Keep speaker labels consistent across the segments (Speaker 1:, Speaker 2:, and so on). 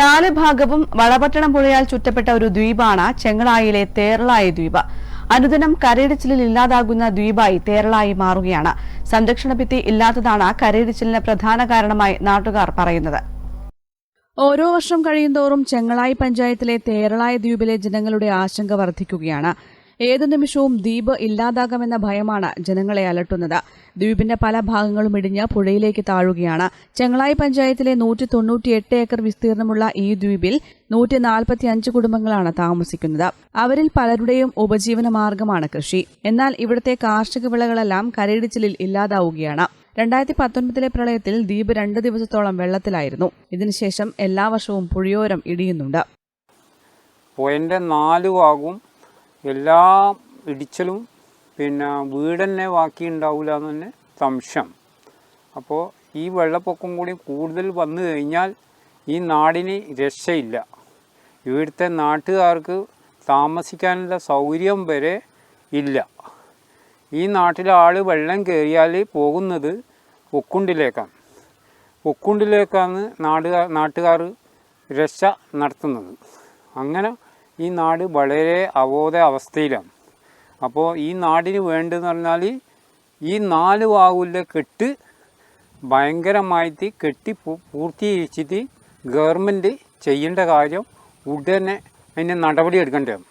Speaker 1: നാല് ഭാഗവും വളപട്ടണം പുഴയാൽ ചുറ്റപ്പെട്ട ഒരു ദ്വീപാണ് ചെങ്ങളായിലെ തേരളായ ദ്വീപ്. അനുദിനം കരയിടിച്ചിലിൽ ഇല്ലാതാകുന്ന ദ്വീപായി തേരളായി മാറുകയാണ്. സംരക്ഷണ ഭിത്തി ഇല്ലാത്തതാണ് കരയിടിച്ചിലിന് പ്രധാന കാരണമായി നാട്ടുകാർ പറയുന്നത്. ഓരോ വർഷം കഴിയുന്തോറും ചെങ്ങളായി പഞ്ചായത്തിലെ തേരളായ ദ്വീപിലെ ജനങ്ങളുടെ ആശങ്ക വർദ്ധിക്കുകയാണ്. ഏതു നിമിഷവും ദ്വീപ് ഇല്ലാതാകാമെന്ന ഭയമാണ് ജനങ്ങളെ അലട്ടുന്നത്. ദ്വീപിന്റെ പല ഭാഗങ്ങളും ഇടിഞ്ഞ് പുഴയിലേക്ക് താഴുകയാണ്. ചെങ്ങളായി പഞ്ചായത്തിലെ നൂറ്റി തൊണ്ണൂറ്റിയെട്ട് ഏക്കർ വിസ്തീർണമുള്ള ഈ ദ്വീപിൽ നൂറ്റി നാൽപ്പത്തി അഞ്ച് കുടുംബങ്ങളാണ് താമസിക്കുന്നത്. അവരിൽ പലരുടെയും ഉപജീവന മാർഗമാണ് കൃഷി. എന്നാൽ ഇവിടുത്തെ കാർഷിക വിളകളെല്ലാം കരയിടിച്ചിലിൽ ഇല്ലാതാവുകയാണ്. രണ്ടായിരത്തി പത്തൊൻപതിലെ പ്രളയത്തിൽ ദ്വീപ് രണ്ട് ദിവസത്തോളം വെള്ളത്തിലായിരുന്നു. ഇതിനുശേഷം എല്ലാ വർഷവും പുഴയോരം ഇടിയുന്നുണ്ട്.
Speaker 2: പോയിന്റ് നാലു ഭാഗവും എല്ലാ ഇടിച്ചലും പിന്നെ വീട് തന്നെ ബാക്കി ഉണ്ടാവില്ല എന്ന് തന്നെ സംശയം. അപ്പോൾ ഈ വെള്ളപ്പൊക്കം കൂടി കൂടുതൽ വന്നു കഴിഞ്ഞാൽ ഈ നാടിന് രക്ഷയില്ല. ഇവിടുത്തെ നാട്ടുകാർക്ക് താമസിക്കാനുള്ള സൗകര്യം വരെ ഇല്ല. ഈ നാട്ടിലെ ആൾ വെള്ളം കയറിയാൽ പോകുന്നത് ഒക്കുണ്ടിലേക്കാണ് ഒക്കുണ്ടിലേക്കാണ് നാടുകാർ നാട്ടുകാർ രക്ഷ നടത്തുന്നത്. അങ്ങനെ ഈ നാട് വളരെ അവബോധ അവസ്ഥയിലാണ്. അപ്പോൾ ഈ നാടിന് വേണ്ടതെന്ന് പറഞ്ഞാൽ ഈ നാല് വാകുലെ കെട്ട് ഭയങ്കരമായിട്ട് കെട്ടി പൂർത്തീകരിച്ചിട്ട് ഗവൺമെന്റ് ചെയ്യേണ്ട കാര്യം ഉടനെ അതിന് നടപടി എടുക്കേണ്ടതാണ്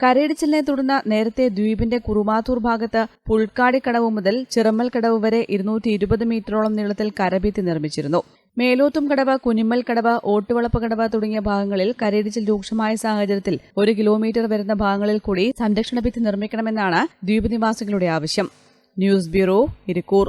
Speaker 1: കരയിടിച്ചിലിനെ തുടർന്ന് നേരത്തെ ദ്വീപിന്റെ കുറുമാത്തൂർ ഭാഗത്ത് പുൽക്കാടിക്കടവ് മുതൽ ചിറമ്മൽ കടവ് വരെ ഇരുന്നൂറ്റി ഇരുപത് മീറ്ററോളം നീളത്തിൽ കരഭിത്തി നിർമ്മിച്ചിരുന്നു. മേലോത്തും കടവ കുനിമ്മൽ കടവ ഓട്ടുവളപ്പ് കടവ തുടങ്ങിയ ഭാഗങ്ങളിൽ കരയിടിച്ചിൽ രൂക്ഷമായ സാഹചര്യത്തിൽ ഒരു കിലോമീറ്റർ വരുന്ന ഭാഗങ്ങളിൽ കൂടി സംരക്ഷണ ഭിത്തി നിർമ്മിക്കണമെന്നാണ് ദ്വീപ് നിവാസികളുടെ ആവശ്യം. News bureau Irikkur.